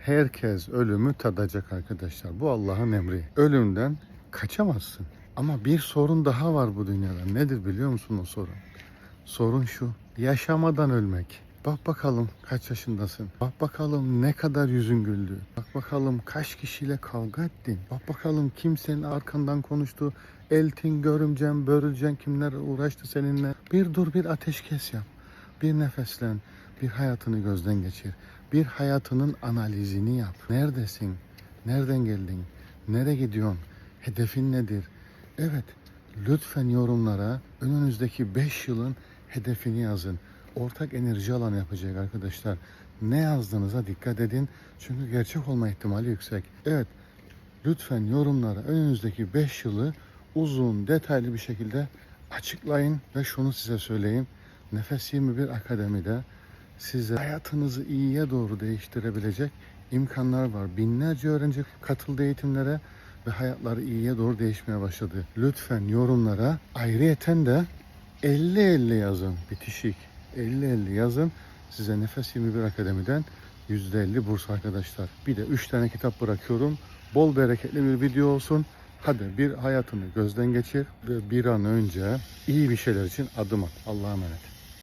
Herkes ölümü tadacak arkadaşlar. Bu Allah'ın emri. Ölümden kaçamazsın. Ama bir sorun daha var bu dünyada. Nedir biliyor musun o sorun? Sorun şu. Yaşamadan ölmek. Bak bakalım kaç yaşındasın. Bak bakalım ne kadar yüzün güldü. Bak bakalım kaç kişiyle kavga ettin. Bak bakalım kim senin arkandan konuştu. Eltin, görümcen, börülcen kimler uğraştı seninle. Bir dur bir ateşkes yap. Bir nefeslen. Bir hayatını gözden geçir. Bir hayatının analizini yap. Neredesin? Nereden geldin? Nereye gidiyorsun? Hedefin nedir? Evet, lütfen yorumlara önünüzdeki 5 yılın hedefini yazın. Ortak enerji alanı yapacak arkadaşlar. Ne yazdığınıza dikkat edin. Çünkü gerçek olma ihtimali yüksek. Evet, lütfen yorumlara önünüzdeki 5 yılı uzun, detaylı bir şekilde açıklayın ve şunu size söyleyeyim. Nefes 21 Akademi'de size hayatınızı iyiye doğru değiştirebilecek imkanlar var. Binlerce öğrenci katıldı eğitimlere ve hayatları iyiye doğru değişmeye başladı. Lütfen yorumlara ayrıyeten de 50-50 yazın. Bitişik. 50-50 yazın. Size Nefes 21 Akademi'den %50 burs arkadaşlar. Bir de 3 tane kitap bırakıyorum. Bol bereketli bir video olsun. Hadi bir hayatını gözden geçir ve bir an önce iyi bir şeyler için adım at. Allah'a emanet.